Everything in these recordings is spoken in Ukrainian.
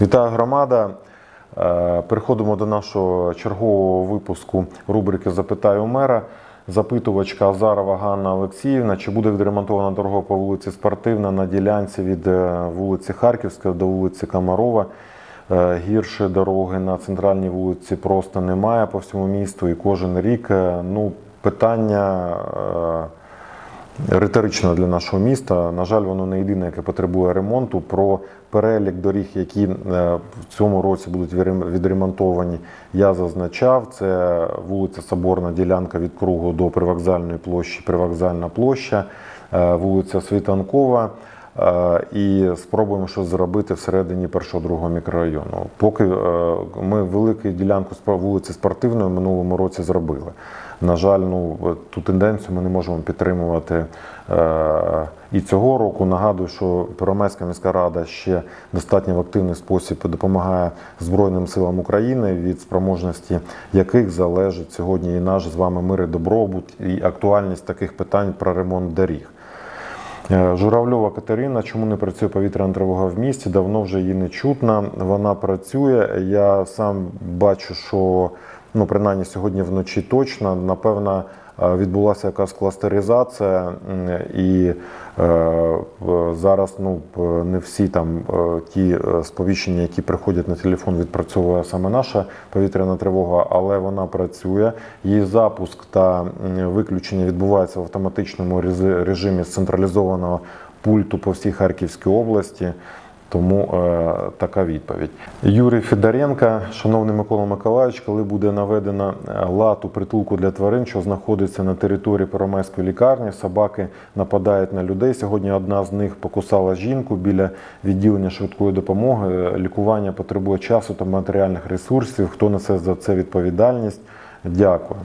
Вітаю громада. Е, Переходимо до нашого чергового випуску рубрики Запитаю у мера. Запитувачка Азарова Ганна Олексіївна. Чи буде відремонтована дорога по вулиці Спортивна на ділянці від е, вулиці Харківська до вулиці Комарова? Е, Гірше дороги на центральній вулиці просто немає по всьому місту. І кожен рік ну, питання. Риторично для нашого міста. На жаль, воно не єдине, яке потребує ремонту. Про перелік доріг, які е, в цьому році будуть відремонтовані, я зазначав. Це вулиця Соборна, ділянка від кругу до привокзальної площі, привокзальна площа, е, вулиця Світанкова. Е, І спробуємо щось зробити всередині першого другого мікрорайону. Поки е, ми велику ділянку вулиці спортивної минулому році зробили. На жаль, ну ту тенденцію ми не можемо підтримувати е, і цього року. Нагадую, що Первомайська міська рада ще достатньо в активний спосіб допомагає Збройним силам України, від спроможності яких залежить сьогодні і наш з вами мир і добробут, і актуальність таких питань про ремонт доріг. Е, Журавльова Катерина, чому не працює повітряна тривога в місті? Давно вже її не чутно. Вона працює. Я сам бачу, що ну принаймні сьогодні вночі точно напевно відбулася якась кластеризація, і е, зараз ну не всі там е, ті е, сповіщення, які приходять на телефон, відпрацьовує саме наша повітряна тривога, але вона працює. Її запуск та виключення відбувається в автоматичному режимі з централізованого пульту по всій Харківській області. Тому е, така відповідь. Юрій Федоренко, шановний Микола Миколаївич, коли буде наведено е, лад у притулку для тварин, що знаходиться на території Первомайської лікарні, собаки нападають на людей. Сьогодні одна з них покусала жінку біля відділення швидкої допомоги. Лікування потребує часу та матеріальних ресурсів. Хто несе за це відповідальність? Дякую.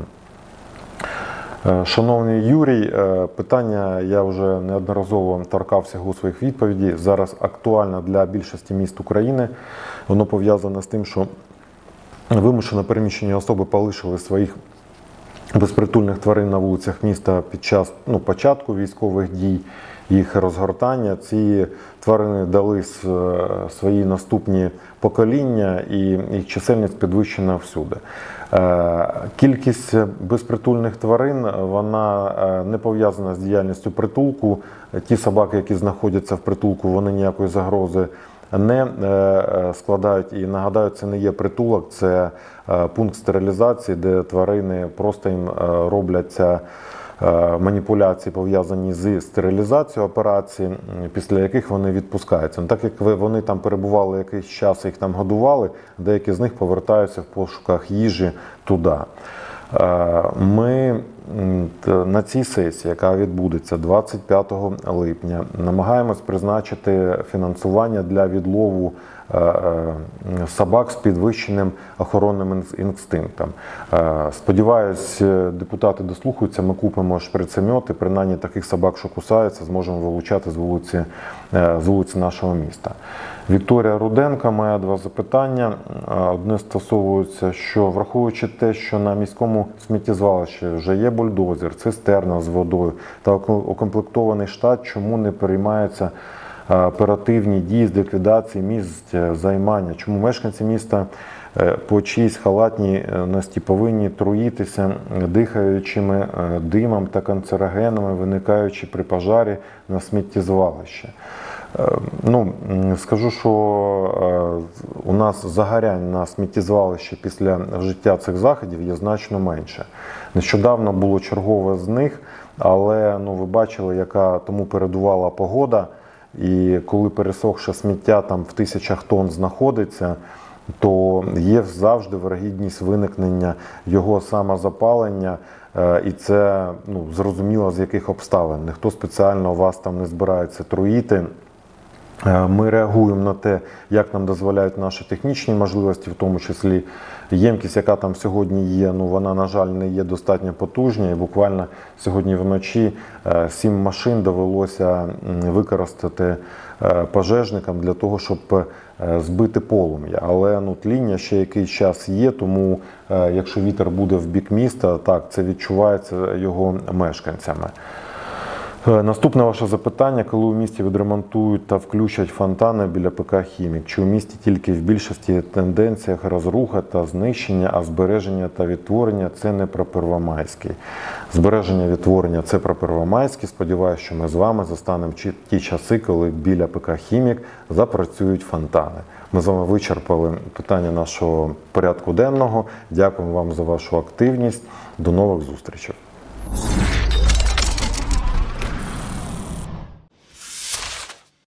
Е, Шановний Юрій, е, питання я вже неодноразово торкався у своїх відповіді. Зараз актуально для більшості міст України. Воно пов'язане з тим, що вимушено переміщені особи полишили своїх безпритульних тварин на вулицях міста під час ну, початку військових дій, їх розгортання. Ці тварини дали свої наступні покоління, і їх чисельність підвищена всюди. Е, Кількість безпритульних тварин вона е, не пов'язана з діяльністю притулку. Ті собаки, які знаходяться в притулку, вони ніякої загрози не е, е, складають і нагадаю, це не є притулок, це е, пункт стерилізації, де тварини просто їм робляться маніпуляції пов'язані з стерилізацією операцій, після яких вони відпускаються. Ну, Так як вони там перебували якийсь час, їх там годували, деякі з них повертаються в пошуках їжі туди. Ми на цій сесії, яка відбудеться 25 липня, намагаємось призначити фінансування для відлову собак з підвищеним охоронним інстинктом. Е, Сподіваюсь, е, депутати дослухаються. Ми купимо шприцемети, принаймні таких собак, що кусаються, зможемо вилучати з вулиці, е, з вулиці нашого міста. Вікторія Руденко має два запитання. Е, Одне стосовується, що враховуючи те, що на міському сміттєзвалищі вже є бульдозер, цистерна з водою та укомплектований штат, чому не приймаються е, оперативні дії з ліквідації місць е, займання? Чому мешканці міста е, по чиїсь халатності повинні труїтися е, дихаючими е, димом та канцерогенами, виникаючи при пожарі на сміттєзвалище? Е, Ну, скажу, що е, у нас загорянь на сміттєзвалищі після вжиття цих заходів є значно менше. Нещодавно було чергове з них, але ну, ви бачили, яка тому передувала погода. І коли пересохше сміття там в тисячах тонн знаходиться, то є завжди вирогідність виникнення його самозапалення, е, і це ну, зрозуміло з яких обставин. Ніхто спеціально вас там не збирається труїти. Е, Ми реагуємо на те, як нам дозволяють наші технічні можливості, в тому числі ємкість, яка там сьогодні є. Ну вона, на жаль, не є достатньо потужна. І буквально сьогодні вночі е, сім машин довелося використати е, пожежникам для того, щоб збити полум'я. Але ну тління ще якийсь час є. Тому, якщо вітер буде в бік міста, так це відчувається його мешканцями. Е, Наступне ваше запитання, коли у місті відремонтують та включать фонтани біля ПК Хімік? Чи у місті тільки в більшості тенденціях розруха та знищення, а збереження та відтворення це не про Первомайський. Збереження відтворення це про Первомайський. Сподіваюся, що ми з вами застанемо ті часи, коли біля ПК Хімік запрацюють фонтани. Ми з вами вичерпали питання нашого порядку денного. Дякуємо вам за вашу активність. До нових зустрічей.